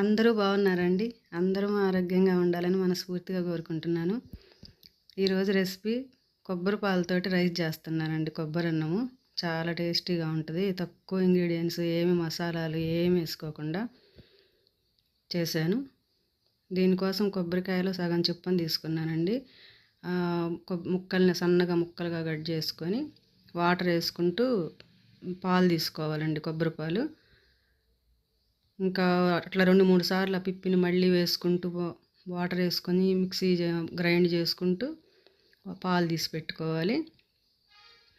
అందరూ బాగున్నారండి. అందరూ ఆరోగ్యంగా ఉండాలని మనస్ఫూర్తిగా కోరుకుంటున్నాను. ఈరోజు రెసిపీ కొబ్బరి పాలతోటి రైస్ చేస్తున్నానండి. కొబ్బరి అన్నము. చాలా టేస్టీగా ఉంటుంది. తక్కువ ఇంగ్రీడియంట్స్ ఏమి మసాలాలు ఏమి వేసుకోకుండా చేశాను. దీనికోసం కొబ్బరికాయలో సగం చిప్పని తీసుకున్నానండి. ముక్కల్ని సన్నగా ముక్కలుగా కట్ చేసుకొని వాటర్ వేసుకుంటూ పాలు తీసుకోవాలండి కొబ్బరి పాలు ఇంకా అట్లా రెండు మూడు సార్లు ఆ పిప్పిని మళ్ళీ వేసుకుంటూ వాటర్ వేసుకొని మిక్సీ గ్రైండ్ చేసుకుంటూ పాలు తీసి పెట్టుకోవాలి.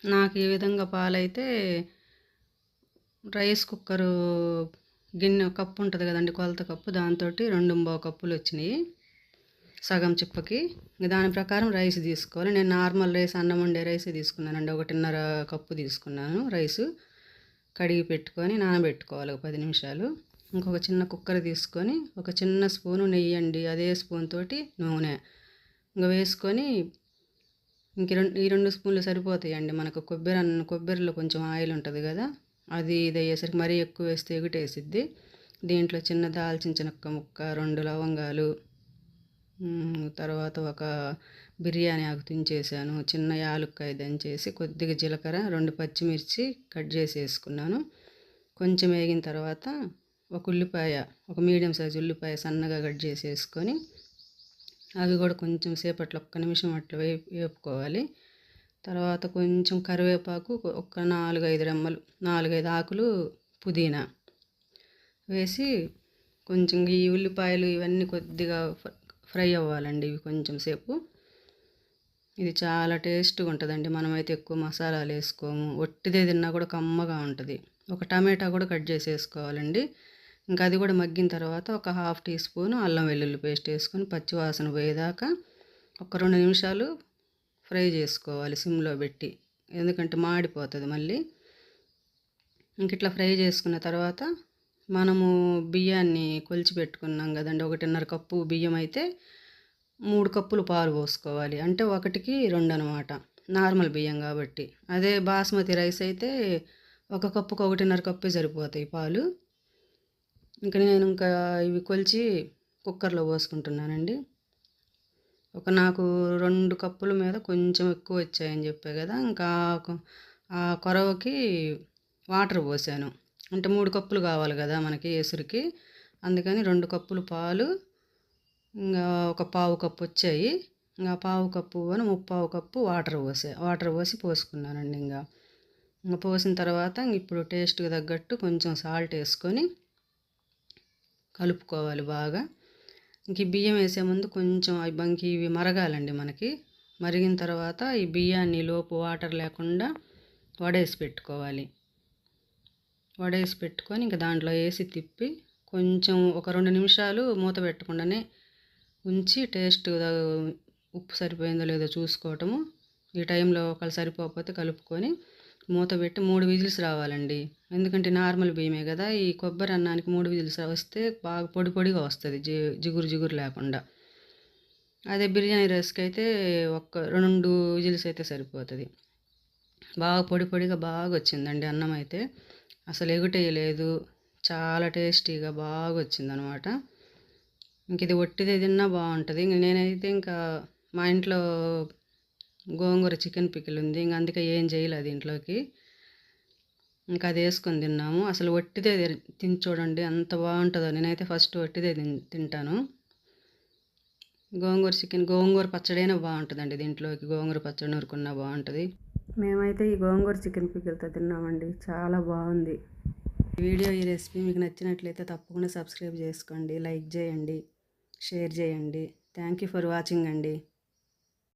నాకు ఈ విధంగా పాలైతే రైస్ కుక్కరు గిన్నె కప్పు ఉంటుంది కదండి కొలత కప్పు దాంతో రెండు బావు కప్పులు వచ్చినాయి సగం చిప్పకి. దాని ప్రకారం రైస్ తీసుకోవాలి. నేను నార్మల్ రైస్ అన్నం వండే రైస్ తీసుకున్నానండి. ఒకటిన్నర కప్పు తీసుకున్నాను రైసు. కడిగి పెట్టుకొని నానబెట్టుకోవాలి ఒక పది నిమిషాలు. ఇంకొక చిన్న కుక్కర్ తీసుకొని ఒక చిన్న స్పూను నెయ్యి అండి అదే స్పూన్ తోటి నూనె. ఇంకా వేసుకొని ఇంక రెండు ఈ రెండు స్పూన్లు సరిపోతాయండి. మనకు కొబ్బరి అన్న కొబ్బరిలో కొంచెం ఆయిల్ ఉంటుంది కదా అది ఇది అయ్యేసరికి మరీ ఎక్కువ వేస్తే ఎగుటేసిద్ది. దీంట్లో చిన్న దాల్చిన చెనక్క ముక్క రెండు లవంగాలు తర్వాత ఒక బిర్యానీ ఆకు తుంచేసాను చిన్న యాలుక్కాయ దంచేసి కొద్దిగా జీలకర్ర రెండు పచ్చిమిర్చి కట్ చేసి వేసుకున్నాను కొంచెం వేగిన తర్వాత ఒక ఉల్లిపాయ ఒక మీడియం సైజు ఉల్లిపాయ సన్నగా కట్ చేసి వేసుకొని అవి కూడా కొంచెం సేపట్లో ఒక్క నిమిషం అట్లా వే వేపుకోవాలి. తర్వాత కొంచెం కరివేపాకు ఒక నాలుగైదు రెమ్మలు నాలుగైదు ఆకులు పుదీనా వేసి కొంచెం ఈ ఉల్లిపాయలు ఇవన్నీ కొద్దిగా ఫ్రై అవ్వాలండి ఇవి కొంచెం సేపు. ఇది చాలా టేస్ట్గా ఉంటుందండి. మనమైతే ఎక్కువ మసాలాలు వేసుకోము. ఒట్టిదే తిన్నా కూడా కమ్మగా ఉంటుంది. ఒక టమాటా కూడా కట్ చేసి వేసుకోవాలండి ఇంకా అది కూడా మగ్గిన తర్వాత ఒక హాఫ్ టీ స్పూన్ అల్లం వెల్లుల్లి పేస్ట్ వేసుకొని పచ్చివాసన పోయేదాకా ఒక రెండు నిమిషాలు ఫ్రై చేసుకోవాలి సిమ్లో పెట్టి. ఎందుకంటే మాడిపోతుంది మళ్ళీ. ఇంక ఇట్లా ఫ్రై చేసుకున్న తర్వాత మనము బియ్యాన్ని కొలిచి పెట్టుకున్నాం కదండి ఒకటిన్నర కప్పు బియ్యం అయితే మూడు కప్పులు పాలు పోసుకోవాలి. అంటే ఒకటికి రెండు అనమాట నార్మల్ బియ్యం కాబట్టి. అదే బాస్మతి రైస్ అయితే ఒక కప్పుకు ఒకటిన్నర కప్పే సరిపోతాయి పాలు. ఇంకా నేను ఇంకా ఇవి కొలిచి కుక్కర్లో పోసుకుంటున్నానండి. ఒక నాకు రెండు కప్పుల మీద కొంచెం ఎక్కువ వచ్చాయని చెప్పా కదా ఇంకా ఆ కొరవకి వాటర్ పోసాను. అంటే మూడు కప్పులు కావాలి కదా మనకి ఎసురికి అందుకని రెండు కప్పులు పాలు ఇంకా ఒక పావు కప్పు వచ్చాయి. ఇంకా పావు కప్పు అని ముప్పావు కప్పు వాటర్ పోసా వాటర్ పోసి పోసుకున్నానండి ఇంకా ఇంకా పోసిన తర్వాత ఇప్పుడు టేస్ట్కి తగ్గట్టు కొంచెం సాల్ట్ వేసుకొని కలుపుకోవాలి బాగా. ఇంక బియ్యం వేసే ముందు కొంచెం అవి బంకి ఇవి మరగాలండి మనకి. మరిగిన తర్వాత ఈ బియ్యాన్ని లోపు వాటర్ లేకుండా వడేసి పెట్టుకోవాలి. వడేసి పెట్టుకొని ఇంకా దాంట్లో వేసి తిప్పి కొంచెం ఒక రెండు నిమిషాలు మూత పెట్టకుండానే ఉంచి టేస్ట్ ఉప్పు సరిపోయిందో లేదో చూసుకోవటము. ఈ టైంలో ఒకళ్ళు సరిపోకపోతే కలుపుకొని మూత పెట్టి మూడు విజిల్స్ రావాలండి. ఎందుకంటే నార్మల్ బియ్యమే కదా ఈ కొబ్బరి అన్నానికి మూడు విజిల్స్ వస్తే బాగా పొడి పొడిగా వస్తుంది జి జిగురు జిగురు లేకుండా. అదే బిర్యానీ రైస్కి అయితే ఒక్క రెండు విజిల్స్ అయితే సరిపోతుంది. బాగా పొడి పొడిగా బాగా వచ్చిందండి అన్నం అయితే. అసలు ఎగుటేయలేదు చాలా టేస్టీగా బాగా వచ్చిందనమాట. ఇంక ఇది ఒట్టిదే తిన్నా బాగుంటుంది. ఇంక నేనైతే ఇంకా మా ఇంట్లో గోంగూర చికెన్ పికిల్ ఉంది ఇంక అందుకే ఏం చేయలేదు దీంట్లోకి ఇంకా అది వేసుకొని తిన్నాము. అసలు వట్టిదే తిని చూడండి అంత బాగుంటుందో. నేనైతే ఫస్ట్ వట్టిదే తింటాను. గోంగూర చికెన్ గోంగూర పచ్చడైనా బాగుంటుందండి దీంట్లోకి గోంగూర పచ్చడి నూరుకున్నా బాగుంటుంది. మేమైతే ఈ గోంగూర చికెన్ పికిల్తో తిన్నామండి. చాలా బాగుంది. వీడియో ఈ రెసిపీ మీకు నచ్చినట్లయితే తప్పకుండా సబ్స్క్రైబ్ చేసుకోండి. లైక్ చేయండి. షేర్ చేయండి. థ్యాంక్ యూ ఫర్ వాచింగ్ అండి.